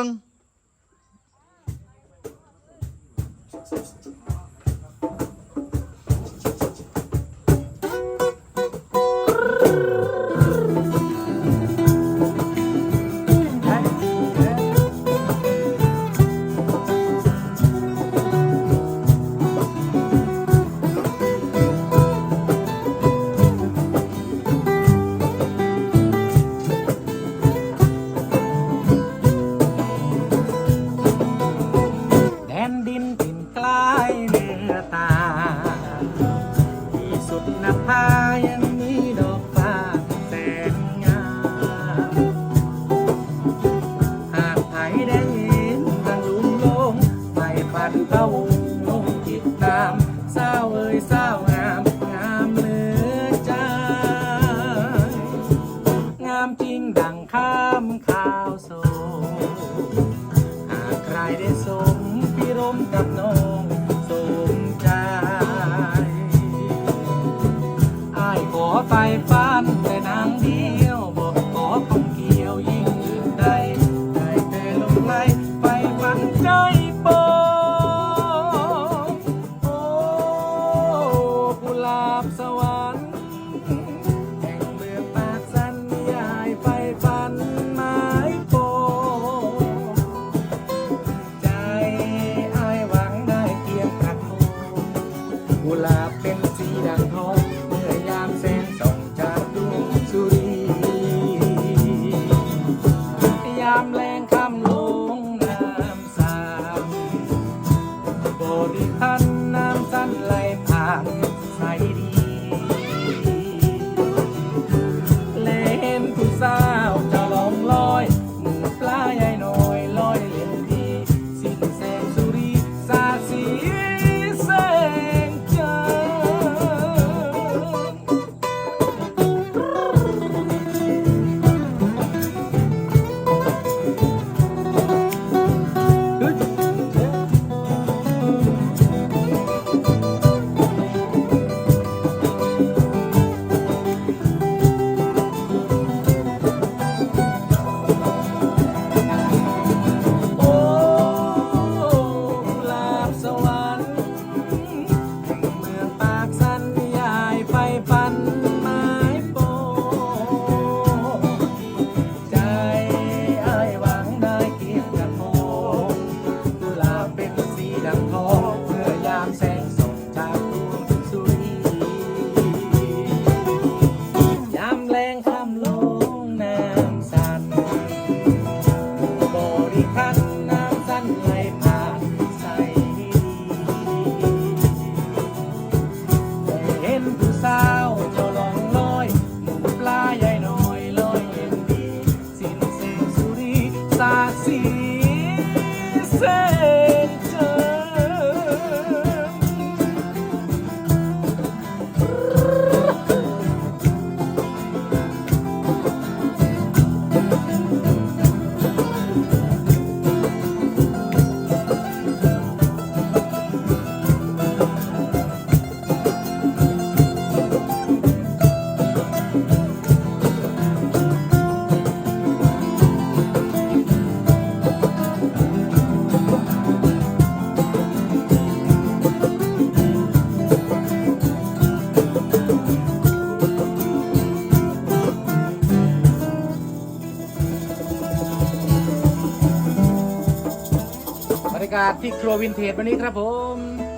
Sơn านพระวงศ์หงจิตนามเศร้าเอ้ยเศร้างามงามเหลือใจงามจริงดังข้ามข้าวโศหากใครได้สมพิรมกับน้อง กุหลาบ say. ากาศที่ครัววินเทจวันนี้ครับผม